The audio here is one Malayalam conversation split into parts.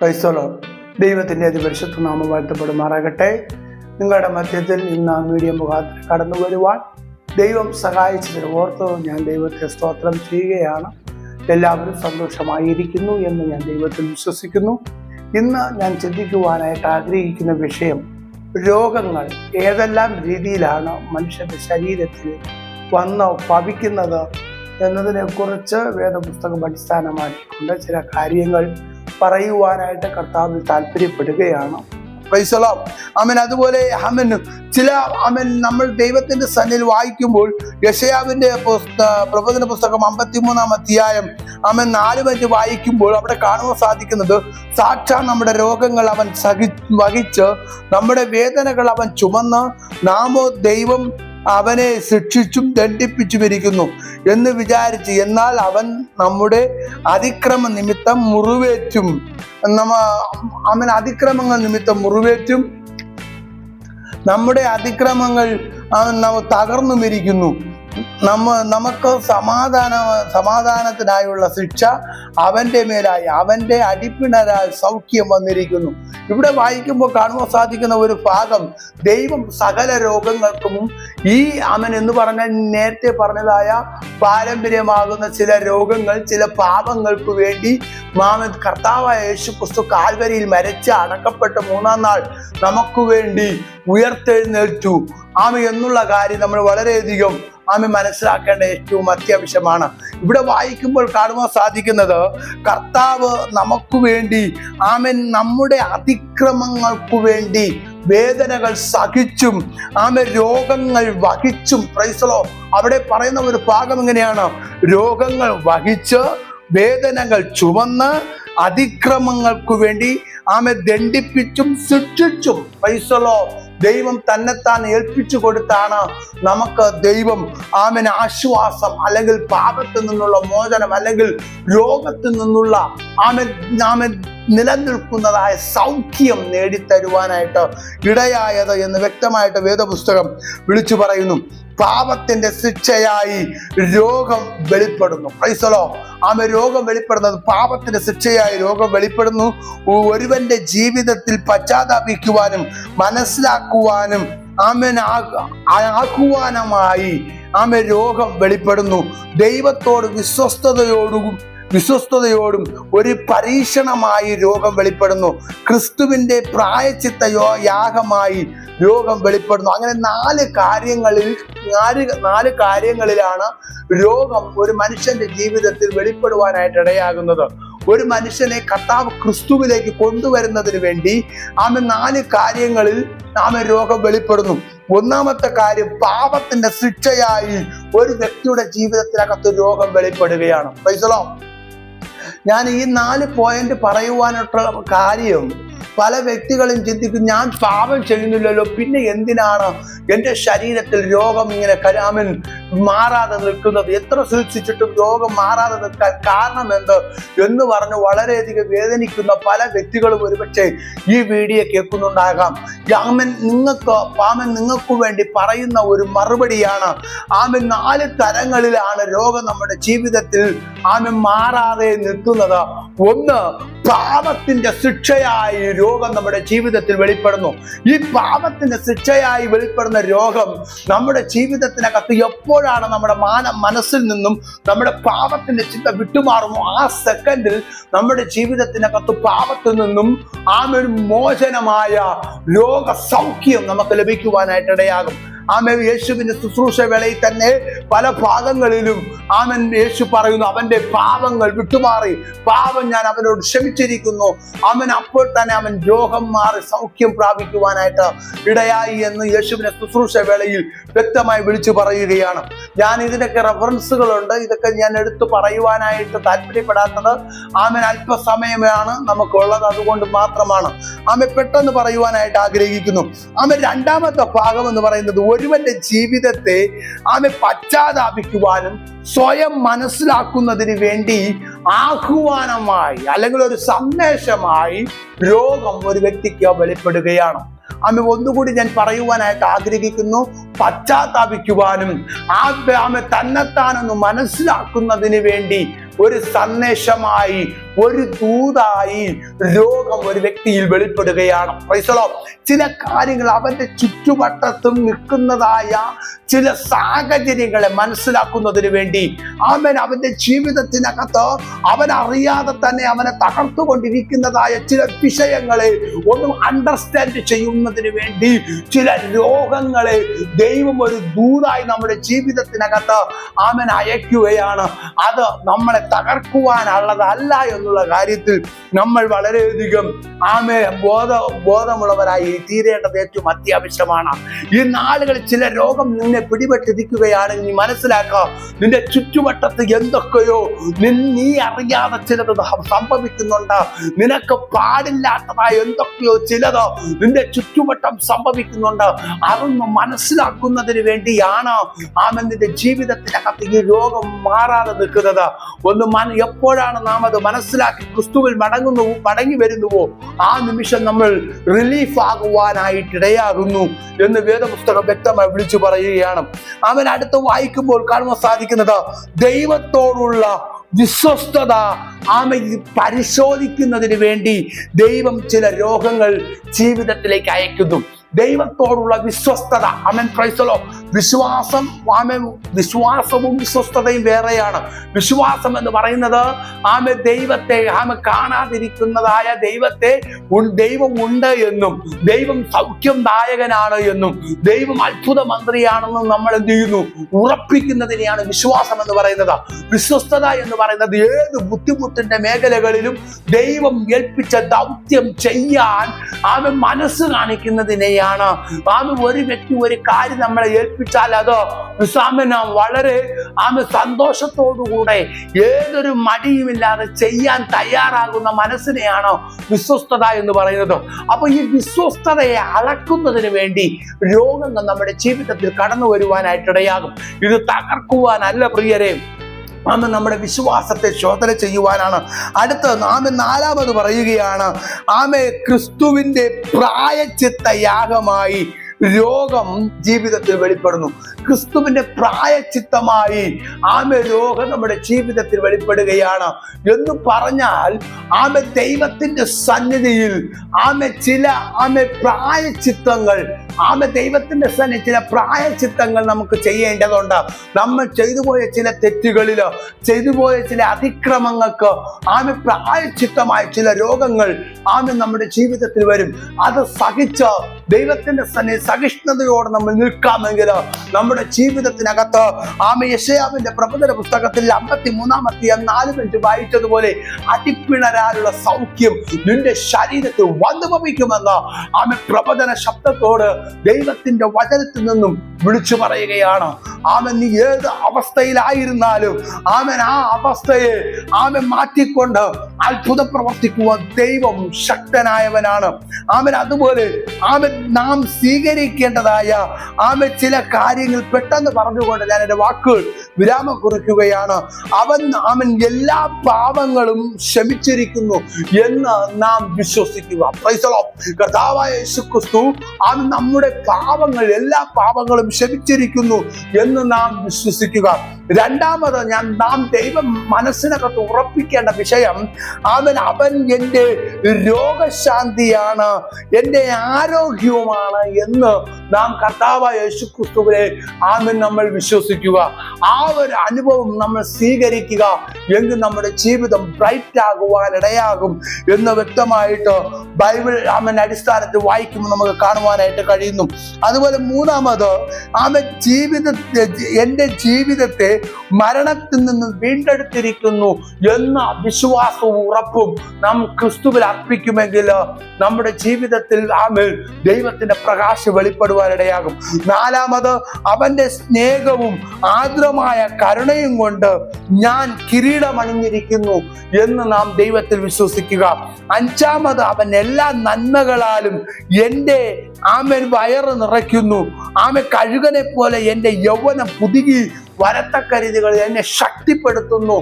ക്രൈസ്തലോ ദൈവത്തിന്റെ അതിപരിശുദ്ധ നാമം വാഴ്ത്തപ്പെടുമാറാകട്ടെ. നിങ്ങളുടെ മധ്യത്തിൽ ഇന്ന് മീഡിയ മുഖാന്തരം കടന്നു വരുവാൻ ദൈവം സഹായിച്ചതിന് ഓർത്ത് ഞാൻ ദൈവത്തെ സ്തോത്രം ചെയ്യുകയാണ്. എല്ലാവരും സന്തോഷമായിരിക്കുന്നു എന്ന് ഞാൻ ദൈവത്തിൽ വിശ്വസിക്കുന്നു. ഇന്ന് ഞാൻ ചിന്തിക്കുവാനായിട്ട് ആഗ്രഹിക്കുന്ന വിഷയം രോഗങ്ങൾ ഏതെല്ലാം രീതിയിലാണ് മനുഷ്യന്റെ ശരീരത്തിൽ വന്ന് പവിക്കുന്നത് എന്നതിനെക്കുറിച്ച് വേദപുസ്തകം അടിസ്ഥാനമാക്കിക്കൊണ്ട് ചില കാര്യങ്ങൾ പറയുവാനായിട്ട് കർത്താവിൽ താല്പര്യപ്പെടുകയാണ്. അമൻ അതുപോലെ അമൻ ചില അമൻ നമ്മൾ ദൈവത്തിന്റെ സന്നിൽ വായിക്കുമ്പോൾ യശയാവിന്റെ പ്രവചന പുസ്തകം അമ്പത്തിമൂന്നാം അധ്യായം അമൻ നാല് വരെ വായിക്കുമ്പോൾ അവിടെ കാണുവാൻ സാധിക്കുന്നത് സാക്ഷാ നമ്മുടെ രോഗങ്ങൾ അവൻ സഹി വഹിച്ച് നമ്മുടെ വേദനകൾ അവൻ ചുമന്ന് നാമോ ദൈവം അവനെ ശിക്ഷിച്ചും ദണ്ഡിപ്പിച്ചും ഇരിക്കുന്നു എന്ന് വിചാരിച്ച് എന്നാൽ അവൻ നമ്മുടെ അതിക്രമ നിമിത്തം മുറിവേറ്റും. നമ്മ അവൻ അതിക്രമങ്ങൾ നിമിത്തം മുറിവേറ്റും. നമ്മുടെ അതിക്രമങ്ങൾ തകർന്നുമിരിക്കുന്നു. നമ്മ നമുക്ക് സമാധാന സമാധാനത്തിനായുള്ള ശിക്ഷ അവന്റെ മേലായി അവന്റെ അടിപ്പിണരാൽ സൗഖ്യം വന്നിരിക്കുന്നു. ഇവിടെ വായിക്കുമ്പോൾ കാണുവാൻ സാധിക്കുന്ന ഒരു ഭാഗം ദൈവം സകല രോഗങ്ങൾക്കും ഈ അവൻ എന്ന് പറഞ്ഞ നേരത്തെ പറഞ്ഞതായ പാരമ്പര്യമാകുന്ന ചില രോഗങ്ങൾ ചില പാപങ്ങൾക്ക് വേണ്ടി മാമൻ കർത്താവായ യേശു ക്രിസ്തു കാൽവരിയിൽ മരിച്ച് അടക്കപ്പെട്ട മൂന്നാം നാൾ നമുക്ക് വേണ്ടി ഉയർത്തെഴുന്നേറ്റു ആമ എന്നുള്ള കാര്യം നമ്മൾ വളരെയധികം ആമ മനസ്സിലാക്കേണ്ട ഏറ്റവും അത്യാവശ്യമാണ്. ഇവിടെ വായിക്കുമ്പോൾ കാണുവാൻ സാധിക്കുന്നത് കർത്താവ് നമുക്ക് വേണ്ടി ആമൻ നമ്മുടെ അതിക്രമങ്ങൾക്ക് വേണ്ടി വേദനകൾ സഹിച്ചും ആമ രോഗങ്ങൾ വഹിച്ചും പ്രൈസലോ അവിടെ പറയുന്ന ഒരു ഭാഗം എങ്ങനെയാണ് രോഗങ്ങൾ വഹിച്ച് വേദനകൾ ചുമന്ന് അതിക്രമങ്ങൾക്ക് വേണ്ടി ആമെ ദണ്ഡിപ്പിച്ചും ശിക്ഷിച്ചും പൈസലോ ദൈവം തന്നെത്താൻ ഏൽപ്പിച്ചു കൊടുത്താണ് നമുക്ക് ദൈവം ആമന് ആശ്വാസം അല്ലെങ്കിൽ പാപത്തിൽ നിന്നുള്ള മോചനം അല്ലെങ്കിൽ രോഗത്തിൽ നിന്നുള്ള ആമൻ ആമൻ നിലനിൽക്കുന്നതായ സൗഖ്യം നേടിത്തരുവാനായിട്ട് ഇടയായത് എന്ന് വ്യക്തമായിട്ട് വേദപുസ്തകം വിളിച്ചു പറയുന്നു. പാപത്തിന്റെ ശിക്ഷയായി രോഗം വെളിപ്പെടുന്നു. പ്രൈസലോ ആമ രോഗം വെളിപ്പെടുന്നത് പാപത്തിന്റെ ശിക്ഷയായി രോഗം വെളിപ്പെടുന്നു. ഒരുവന്റെ ജീവിതത്തിൽ പശ്ചാത്താപിക്കുവാനും മനസ്സിലാക്കുവാനും ആമൻ ആക്കുവാനുമായി ആമ രോഗം വെളിപ്പെടുന്നു. ദൈവത്തോട് വിശ്വസ്തതയോടും വിശ്വസ്തയോടും ഒരു പരീക്ഷണമായി രോഗം വെളിപ്പെടുന്നു. ക്രിസ്തുവിന്റെ പ്രായച്ചിത്ത യാഗമായി രോഗം വെളിപ്പെടുന്നു. അങ്ങനെ നാല് കാര്യങ്ങളിൽ നാല് നാല് കാര്യങ്ങളിലാണ് രോഗം ഒരു മനുഷ്യന്റെ ജീവിതത്തിൽ വെളിപ്പെടുവാനായിട്ട് ഇടയാകുന്നത്. ഒരു മനുഷ്യനെ കർത്താവ് ക്രിസ്തുവിലേക്ക് കൊണ്ടുവരുന്നതിന് വേണ്ടി ആമ നാല് കാര്യങ്ങളിൽ ആമ രോഗം വെളിപ്പെടുന്നു. ഒന്നാമത്തെ കാര്യം പാപത്തിന്റെ ശിക്ഷയായി ഒരു വ്യക്തിയുടെ ജീവിതത്തിനകത്ത് രോഗം വെളിപ്പെടുകയാണ്. പൈസലോ ഞാൻ ഈ നാല് പോയിന്റ് പറയുവാനായിട്ടുള്ള കാര്യം പല വ്യക്തികളും ചിന്തിക്കും ഞാൻ പാപം ചെയ്യുന്നില്ലല്ലോ പിന്നെ എന്തിനാണ് എന്റെ ശരീരത്തിൽ രോഗം ഇങ്ങനെ കരാമൻ മാറാതെ നിൽക്കുന്നത്? എത്ര ചികിത്സിച്ചിട്ടും രോഗം മാറാതെ നിൽക്കാൻ കാരണം എന്ത്? എന്ന് പറഞ്ഞ് വളരെയധികം വേദനിക്കുന്ന പല വ്യക്തികളും ഒരുപക്ഷെ ഈ വീഡിയോ കേൾക്കുന്നുണ്ടാകാം. രാമൻ നിങ്ങൾക്ക് പാമൻ നിങ്ങൾക്ക് വേണ്ടി പറയുന്ന ഒരു മറുപടിയാണ് ആമൻ നാല് തരങ്ങളിലാണ് രോഗം നമ്മുടെ ജീവിതത്തിൽ ആമൻ മാറാതെ നിൽക്കുന്നത്. ഒന്ന് പാപത്തിന്റെ ശിക്ഷയായി രോഗം നമ്മുടെ ജീവിതത്തിൽ വെളിപ്പെടുന്നു. ഈ പാപത്തിന്റെ ശിക്ഷയായി വെളിപ്പെടുന്ന രോഗം നമ്മുടെ ജീവിതത്തിനകത്ത് എപ്പോഴാണ് നമ്മുടെ മാന മനസ്സിൽ നിന്നും നമ്മുടെ പാപത്തിന്റെ ചിന്ത വിട്ടുമാറുമോ ആ സെക്കൻഡിൽ നമ്മുടെ ജീവിതത്തിനകത്ത് പാപത്തിൽ നിന്നും ആ ഒരു മോചനമായ രോഗസൗഖ്യം നമുക്ക് ലഭിക്കുവാനായിട്ട് ഇടയാകും. ആമേ യേശുവിന്റെ ശുശ്രൂഷ വേളയിൽ തന്നെ പല ഭാഗങ്ങളിലും ആമൻ യേശു പറയുന്നു അവന്റെ പാപങ്ങൾ വിട്ടുമാറി. പാപം ഞാൻ അവനോട് ക്ഷമിച്ചിരിക്കുന്നു. അവൻ അപ്പോൾ തന്നെ അവൻ രോഗം മാറി സൗഖ്യം പ്രാപിക്കുവാനായിട്ട് ഇടയായി എന്ന് യേശുവിനെ ശുശ്രൂഷ വേളയിൽ വ്യക്തമായി വിളിച്ചു പറയുകയാണ്. ഞാൻ ഇതിനൊക്കെ റെഫറൻസുകളുണ്ട് ഇതൊക്കെ ഞാൻ എടുത്തു പറയുവാനായിട്ട് താല്പര്യപ്പെടാത്തത് ആമൻ അല്പസമയമാണ് നമുക്കുള്ളത്. അതുകൊണ്ട് മാത്രമാണ്. ആമ പെട്ടെന്ന് പറയുവാനായിട്ട് ആഗ്രഹിക്കുന്നു. ആമ രണ്ടാമത്തെ ഭാഗം എന്ന് പറയുന്നത് ഒരുവന്റെ ജീവിതത്തെ ആമെ പശ്ചാത്താപിക്കുവാനും സ്വയം മനസ്സിലാക്കുന്നതിന് വേണ്ടി ആഹ്വാനമായി അല്ലെങ്കിൽ ഒരു സന്ദേശമായി രോഗം ഒരു വ്യക്തിക്ക് വെളിപ്പെടുകയാണ്. ആമെ ഒന്നുകൂടി ഞാൻ പറയുവാനായിട്ട് ആഗ്രഹിക്കുന്നു. പശ്ചാത്താപിക്കുവാനും ആ ആമെ തന്നെത്താനെന്ന് മനസ്സിലാക്കുന്നതിന് വേണ്ടി ഒരു സന്ദേശമായി ഒരു ദൂതായി രോഗം ഒരു വ്യക്തിയിൽ വെളിപ്പെടുകയാണ്. ചില കാര്യങ്ങൾ അവന്റെ ചുറ്റുവട്ടത്തും നിൽക്കുന്നതായ ചില സാഹചര്യങ്ങളെ മനസ്സിലാക്കുന്നതിന് വേണ്ടി അവൻ അവന്റെ ജീവിതത്തിനകത്ത് അവൻ അറിയാതെ തന്നെ അവനെ തകർത്തുകൊണ്ടിരിക്കുന്നതായ ചില വിഷയങ്ങളെ ഒന്നും അണ്ടർസ്റ്റാൻഡ് ചെയ്യുന്നതിന് വേണ്ടി ചില രോഗങ്ങളെ ദൈവം ഒരു ദൂതായി നമ്മുടെ ജീവിതത്തിനകത്ത് അവൻ അയക്കുകയാണ്. അത് നമ്മളെ തകർക്കുവാനുള്ളതല്ല എന്നുള്ള കാര്യത്തിൽ നമ്മൾ വളരെയധികം ആമെ ബോധ ബോധമുള്ളവരായി തീരേണ്ടത് ഏറ്റവും അത്യാവശ്യമാണ്. ഈ നാളുകളിൽ ചില രോഗം നിന്നെ പിടിപെട്ടിരിക്കുകയാണെങ്കിൽ നീ മനസ്സിലാക്കാം നിന്റെ ചുറ്റുവട്ടത്ത് എന്തൊക്കെയോ നീ അറിയാതെ ചിലത് സംഭവിക്കുന്നുണ്ട്. നിനക്ക് പാടില്ലാത്തതായ എന്തൊക്കെയോ ചിലത് നിന്റെ ചുറ്റുവട്ടം സംഭവിക്കുന്നുണ്ട്. അതൊന്ന് മനസ്സിലാക്കുന്നതിന് വേണ്ടിയാണ് ആമൻ നിന്റെ ജീവിതത്തിനകത്ത് ഈ രോഗം മാറാതെ നിൽക്കുന്നത്. ഒന്ന് എപ്പോഴാണ് നാം അത് മനസ്സിലാക്കി ക്രിസ്തുവിൽ മടങ്ങുന്നു മടങ്ങി വരുന്നുവോ? ആ നിമിഷം നമ്മൾ റിലീഫ് ആകുവാനായിട്ട് ഇടയാകുന്നു എന്ന് വേദപുസ്തകം വ്യക്തമായി വിളിച്ചു പറയുകയാണ്. അവൻ അടുത്ത് വായിക്കുമ്പോൾ കാണുവാൻ സാധിക്കുന്നത് ദൈവത്തോടുള്ള വിശ്വസ്തത ആമ പരിശോധിക്കുന്നതിന് വേണ്ടി ദൈവം ചില രോഗങ്ങൾ ജീവിതത്തിലേക്ക് അയക്കുന്നു. ദൈവത്തോടുള്ള വിശ്വസ്തത അമൻ ക്രൈസ്തലോ വിശ്വാസം ആമ വിശ്വാസവും വിശ്വസ്തതയും വേറെയാണ്. വിശ്വാസം എന്ന് പറയുന്നത് ആമ ദൈവത്തെ ആമ കാണാതിരിക്കുന്നതായ ദൈവത്തെ ദൈവം ഉണ്ട് എന്നും ദൈവം സൗഖ്യം ദായകനാണ് എന്നും ദൈവം അത്ഭുത മന്ത്രിയാണെന്നും നമ്മൾ എന്ത് ചെയ്യുന്നു? ഉറപ്പിക്കുന്നതിനെയാണ് വിശ്വാസം എന്ന് പറയുന്നത്. വിശ്വസ്തത എന്ന് പറയുന്നത് ഏത് ബുദ്ധിമുട്ടിന്റെ മേഖലകളിലും ദൈവം ഏൽപ്പിച്ച ദൗത്യം ചെയ്യാൻ ആമ മനസ്സ് കാണിക്കുന്നതിനെയാണ്. ആമ ഒരു വ്യക്തി ഒരു കാര്യം നമ്മളെ ഏൽപ്പിച്ചാൽ അത് സാമന വളരെ ആമ സന്തോഷത്തോടുകൂടെ ഏതൊരു മടിയുമില്ലാതെ ചെയ്യാൻ തയ്യാറാകുന്ന മനസ്സിനെയാണ് വിശ്വസ്തത എന്ന് പറയുന്നത്. അപ്പൊ ഈ വിശ്വസ്തതയെ അളക്കുന്നതിന് വേണ്ടി രോഗങ്ങൾ നമ്മുടെ ജീവിതത്തിൽ കടന്നു വരുവാനായിട്ടിടയാകും ഇത് തകർക്കുവാനല്ല പ്രിയരെ. അന്ന് നമ്മുടെ വിശ്വാസത്തെ ശോധന ചെയ്യുവാനാണ്. അടുത്ത ആമ നാലാമത് പറയുകയാണ് ആമെ ക്രിസ്തുവിന്റെ പ്രായച്ചിത്ത യാഗമായി രോഗം ജീവിതത്തിൽ വെളിപ്പെടുന്നു. ക്രിസ്തുവിന്റെ പ്രായച്ചിത്തമായി ആമെ രോഗം നമ്മുടെ ജീവിതത്തിൽ വെളിപ്പെടുകയാണ്. എന്ന് പറഞ്ഞാൽ ആമെ ദൈവത്തിന്റെ സന്നിധിയിൽ ആമെ ചില ആമെ പ്രായച്ചിത്തങ്ങൾ ആമെ ദൈവത്തിന്റെ സന്നിധി ചില പ്രായച്ചിത്തങ്ങൾ നമുക്ക് ചെയ്യേണ്ടതുണ്ട്. നമ്മൾ ചെയ്തു പോയ ചില തെറ്റുകളിലോ ചെയ്തു പോയ ചില അതിക്രമങ്ങൾക്ക് പ്രായ പ്രായച്ചിത്തമായ ചില രോഗങ്ങൾ ആമ നമ്മുടെ ജീവിതത്തിൽ വരും. അത് സഹിച്ച് ദൈവത്തിന്റെ സന്നിധി സഹിഷ്ണുതയോടെ നമ്മൾ നിൽക്കാമെങ്കിൽ നമ്മുടെ ജീവിതത്തിനകത്ത് ആമ യശയാവിന്റെ പ്രബന്ധന പുസ്തകത്തിൽ അമ്പത്തി മൂന്നാമത്തെ നാല് മിനിറ്റ് വായിച്ചതുപോലെ അടിപ്പിണരാനുള്ള സൗഖ്യം നിന്റെ ശരീരത്തിൽ വന്നു ഭവിക്കുമെന്ന് ആമ പ്രബോധന ശബ്ദത്തോട് ദൈവത്തിന്റെ വചനത്തിൽ നിന്നും വിളിച്ചു പറയുകയാണ്. ആമൻ നീ ഏത് അവസ്ഥയിലായിരുന്നാലും ആമൻ ആ അവസ്ഥയെ ആമൻ മാറ്റിക്കൊണ്ട് അത്ഭുതം പ്രവർത്തിക്കുവാൻ ദൈവം ശക്തനായവനാണ്. ആമൻ അതുപോലെ ആമൻ നാം സ്വീകരിക്കേണ്ടതായ ആമൻ ചില കാര്യങ്ങൾ പെട്ടെന്ന് പറഞ്ഞുകൊണ്ട് ഞാൻ എന്റെ വാക്കുകൾ വിരാമം കുറിക്കുകയാണ്. അവൻ ആമൻ എല്ലാ പാപങ്ങളും ക്ഷമിച്ചിരിക്കുന്നു എന്ന് നാം വിശ്വസിക്കുക. കർത്താവായ യേശുക്രിസ്തു അവൻ നമ്മുടെ പാപങ്ങൾ എല്ലാ പാപങ്ങളും ക്ഷമിച്ചിരിക്കുന്നു എന്ന് നാം വിശ്വസിക്കുക. രണ്ടാമത് ഞാൻ നാം ദൈവം മനസ്സിനകത്ത് ഉറപ്പിക്കേണ്ട വിഷയം അവൻ അവൻ എന്റെ രോഗശാന്തിയാണ് എന്റെ ആരോഗ്യവുമാണ് എന്ന് നാം കർത്താവ് യേശു ക്രിസ്തുവിനെ ആമൻ നമ്മൾ വിശ്വസിക്കുക. ആ ഒരു അനുഭവം നമ്മൾ സ്വീകരിക്കുക എങ്കിൽ നമ്മുടെ ജീവിതം ബ്രൈറ്റ് ആകുവാൻ ഇടയാകും എന്ന് വ്യക്തമായിട്ട് ബൈബിൾ ആമൻ അടിസ്ഥാനത്തിൽ വായിക്കുമ്പോൾ നമുക്ക് കാണുവാനായിട്ട് കഴിയുന്നു. അതുപോലെ മൂന്നാമത് ആമൻ ജീവിത എന്റെ ജീവിതത്തെ മരണത്തിൽ നിന്ന് വീണ്ടെടുത്തിരിക്കുന്നു എന്ന വിശ്വാസവും ഉറപ്പും നാം ക്രിസ്തുവിൽ അർപ്പിക്കുമെങ്കിൽ നമ്മുടെ ജീവിതത്തിൽ ആമേൽ ദൈവത്തിന്റെ പ്രകാശം വെളിപ്പെടുവാനിടയാകും. നാലാമത് അവന്റെ സ്നേഹവും ആർദ്രമായ കരുണയും കൊണ്ട് ഞാൻ കിരീടമണിഞ്ഞിരിക്കുന്നു എന്ന് നാം ദൈവത്തിൽ വിശ്വസിക്കുക. അഞ്ചാമത് അവൻ എല്ലാ നന്മകളാലും എന്റെ ആമൻ വയറ് നിറയ്ക്കുന്നു. ആമ കഴുകനെ പോലെ എന്റെ യൗവനം പുതുകി വരത്തക്കരുതികൾ എന്നെ ശക്തിപ്പെടുത്തുന്നു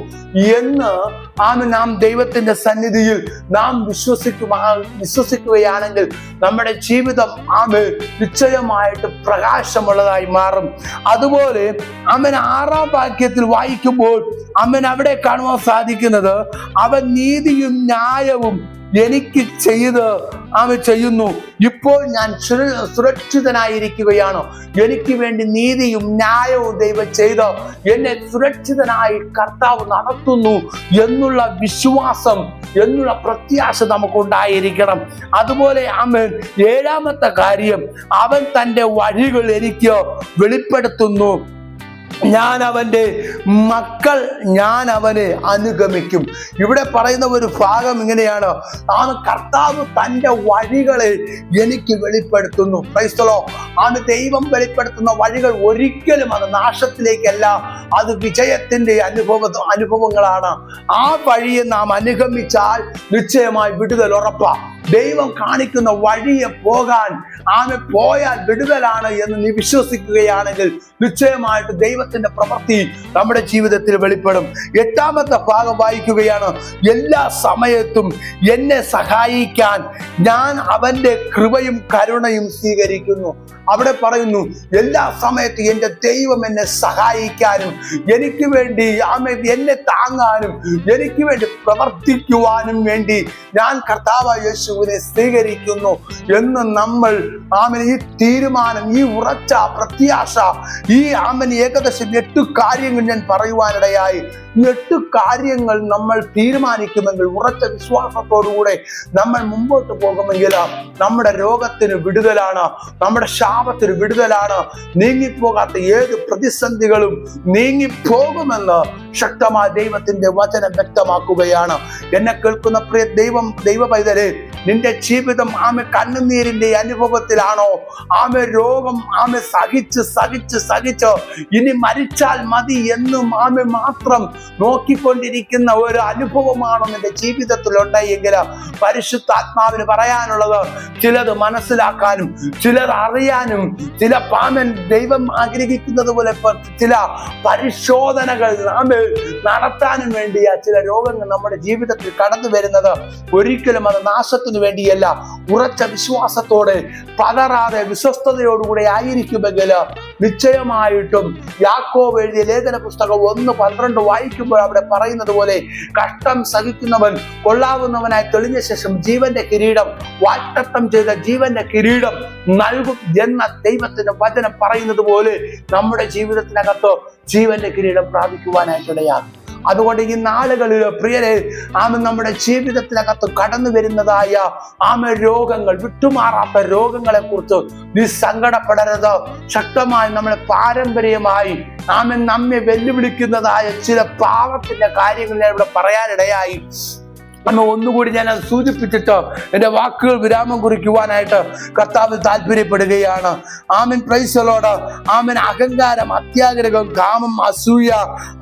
എന്ന് ആമ നാം ദൈവത്തിന്റെ സന്നിധിയിൽ നാം വിശ്വസിക്കുക വിശ്വസിക്കുകയാണെങ്കിൽ നമ്മുടെ ജീവിതം ആമ നിശ്ചയമായിട്ട് പ്രകാശമുള്ളതായി മാറും. അതുപോലെ അവൻ ആറാം വാക്യത്തിൽ വായിക്കുമ്പോൾ അമ്മൻ അവിടെ കാണുവാൻ സാധിക്കുന്നത് അവൻ നീതിയും ന്യായവും എനിക്ക് ചെയ്ത് അവൻ ചെയ്യുന്നു. ഇപ്പോൾ ഞാൻ സുര- സുരക്ഷിതനായിരിക്കുകയാണ്? എനിക്ക് വേണ്ടി നീതിയും ന്യായവും ദൈവം ചെയ്ത്? എന്നെ സുരക്ഷിതനായി കർത്താവ് നടത്തുന്നു എന്നുള്ള വിശ്വാസം എന്നുള്ള പ്രത്യാശ നമുക്കുണ്ടായിരിക്കണം. അതുപോലെ അവൻ ഏഴാമത്തെ കാര്യം അവൻ തന്റെ വഴികൾ എനിക്ക് വെളിപ്പെടുത്തുന്നു. ഞാൻ അവന്റെ മക്കൾ ഞാൻ അവനെ അനുഗമിക്കും. ഇവിടെ പറയുന്ന ഒരു ഭാഗം ഇങ്ങനെയാണ്. ആ കർത്താവ് തന്റെ വഴികളെ എനിക്ക് വെളിപ്പെടുത്തുന്നു. ക്രൈസ്തലോ ആണ് ദൈവം വെളിപ്പെടുത്തുന്ന വഴികൾ ഒരിക്കലും അത് നാശത്തിലേക്കല്ല. അത് വിജയത്തിന്റെ അനുഭവ അനുഭവങ്ങളാണ്. ആ വഴിയെ നാം അനുഗമിച്ചാൽ നിശ്ചയമായി വിടുതൽ ഉറപ്പാ. ദൈവം കാണിക്കുന്ന വഴിയെ പോകാൻ ആമെ പോയാൽ വിടുതലാണ് എന്ന് നീ വിശ്വസിക്കുകയാണെങ്കിൽ നിശ്ചയമായിട്ട് ദൈവത്തിന്റെ പ്രവൃത്തി നമ്മുടെ ജീവിതത്തിൽ വെളിപ്പെടും. എട്ടാമത്തെ ഭാഗം വായിക്കുകയാണ് എല്ലാ സമയത്തും എന്നെ സഹായിക്കാൻ ഞാൻ അവന്റെ കൃപയും കരുണയും സ്വീകരിക്കുന്നു. അവിടെ പറയുന്നു എല്ലാ സമയത്തും എന്റെ ദൈവം എന്നെ സഹായിക്കാനും എനിക്ക് വേണ്ടി ആമേ എന്നെ താങ്ങാനും എനിക്ക് വേണ്ടി പ്രവർത്തിക്കുവാനും വേണ്ടി ഞാൻ കർത്താവ് യേശുവിനെ സ്വീകരിക്കുന്നു എന്ന് നമ്മൾ ആമൻ ഈ തീരുമാനം ഈ ഉറച്ച പ്രത്യാശ ഈ ആമൻ ഏകദേശം എട്ട് കാര്യങ്ങൾ ഞാൻ പറയുവാനിടയായി. എട്ട് കാര്യങ്ങൾ നമ്മൾ തീരുമാനിക്കുമെങ്കിൽ ഉറച്ച വിശ്വാസത്തോടുകൂടെ നമ്മൾ മുമ്പോട്ട് പോകുമെങ്കിൽ നമ്മുടെ രോഗത്തിന് വിടുതലാണ് നമ്മുടെ ശാപത്തിന് വിടുതലാണ്. നീങ്ങിപ്പോകാത്ത ഏത് പ്രതിസന്ധികളും നീങ്ങിപ്പോകുമെന്ന് ശക്തമായ ദൈവത്തിന്റെ വചനം വ്യക്തമാക്കുകയാണ്. എന്നെ കേൾക്കുന്ന പ്രിയ ദൈവം ദൈവ പൈതലെ നിന്റെ ജീവിതം ആമെ കണ്ണുനീരിന്റെ അനുഭവത്തിലാണോ? ആമെ രോഗം ആമെ സഹിച്ച് സഹിച്ച് സഹിച്ച്. ഇനി മരിച്ചാൽ മതി എന്നും ആമെ മാത്രം നോക്കിക്കൊണ്ടിരിക്കുന്ന ഒരു അനുഭവമാണോ നിന്റെ ജീവിതത്തിൽ ഉണ്ടായെങ്കിൽ പരിശുദ്ധാത്മാവിന് പറയാനുള്ളത് ചിലത് മനസ്സിലാക്കാനും ചിലത് അറിയാനും ചില പാമൻ ദൈവം ആഗ്രഹിക്കുന്നത് പോലെ ചില പരിശോധനകൾ ആമെ നടത്താനും വേണ്ടിയാ ചില രോഗങ്ങൾ നമ്മുടെ ജീവിതത്തിൽ കടന്നു വരുന്നത്. ഒരിക്കലും അത് നാശത്തിന് വേണ്ടിയല്ല ഉറച്ച വിശ്വാസത്തോടെ പതറാതെ വിശ്വസ്തയോടുകൂടെ ആയിരിക്കുമെങ്കിൽ നിശ്ചയമായിട്ടും യാക്കോബ് എഴുതിയ ലേഖന പുസ്തകം ഒന്ന് പന്ത്രണ്ട് വായിക്കുമ്പോൾ അവിടെ പറയുന്നത് പോലെ കഷ്ടം സഹിക്കുന്നവൻ കൊള്ളാവുന്നവനായി തെളിഞ്ഞ ശേഷം ജീവന്റെ കിരീടം വാറ്റത്തം ചെയ്ത ജീവന്റെ കിരീടം നൽകും എന്ന ദൈവത്തിന്റെ വചനം പറയുന്നത് പോലെ നമ്മുടെ ജീവിതത്തിനകത്ത് ജീവന്റെ കിരീടം പ്രാപിക്കുവാനായിട്ടിടയാകും അതുകൊണ്ട് ഈ നാളുകളിൽ പ്രിയരെ ആമ നമ്മുടെ ജീവിതത്തിനകത്ത് കടന്നു വരുന്നതായ ആമ രോഗങ്ങൾ വിട്ടുമാറാത്ത രോഗങ്ങളെ കുറിച്ച് നീ സങ്കടപ്പെടരുത്. ശക്തമായി നമ്മളെ പാരമ്പര്യമായി ആമ നമ്മെ വെല്ലുവിളിക്കുന്നതായ ചില പാവത്തിന്റെ കാര്യങ്ങൾ ഞാൻ ഇവിടെ പറയാനിടയായി. അന്ന് ഒന്നുകൂടി ഞാൻ അത് സൂചിപ്പിച്ചിട്ട് എന്റെ വാക്കുകൾ വിരാമം കുറിക്കുവാനായിട്ട് കർത്താവ് താല്പര്യപ്പെടുകയാണ് ആമിൻ. പ്രൈസലോട് ആമിൻ. അഹങ്കാരം അത്യാഗ്രഹം കാമം അസൂയ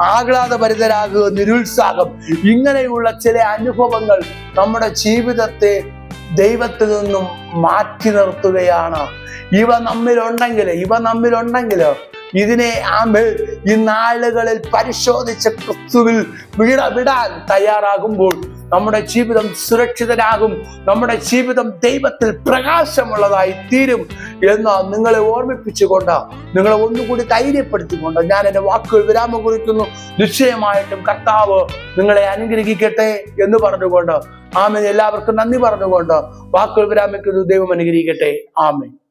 ആഹ്ലാദഭരിതരാകുക നിരുത്സാഹം ഇങ്ങനെയുള്ള ചില അനുഭവങ്ങൾ നമ്മുടെ ജീവിതത്തെ ദൈവത്തിൽ നിന്നും മാറ്റി നിർത്തുകയാണ്. ഇവ നമ്മിലുണ്ടെങ്കിൽ ഇവ നമ്മിലുണ്ടെങ്കിൽ ഇതിനെ ആമിൽ ഈ നാളുകളിൽ പരിശോധിച്ച ക്രിസ്തുവിൽ വിട വിടാൻ തയ്യാറാകുമ്പോൾ നമ്മുടെ ജീവിതം സുരക്ഷിതരാകും. നമ്മുടെ ജീവിതം ദൈവത്തിൽ പ്രകാശമുള്ളതായി തീരും എന്ന് നിങ്ങളെ ഓർമ്മിപ്പിച്ചുകൊണ്ട് നിങ്ങളെ ഒന്നുകൂടി ധൈര്യപ്പെടുത്തിക്കൊണ്ട് ഞാൻ എന്റെ വാക്കുകൾ വിരാമം കുറിക്കുന്നു നിശ്ചയമായിട്ടും കർത്താവ് നിങ്ങളെ അനുഗ്രഹിക്കട്ടെ എന്ന് പറഞ്ഞുകൊണ്ട് ആമേ എല്ലാവർക്കും നന്ദി പറഞ്ഞുകൊണ്ട് വാക്കുകൾ വിരാമിക്കുന്നു. ദൈവം അനുഗ്രഹിക്കട്ടെ. ആമൻ.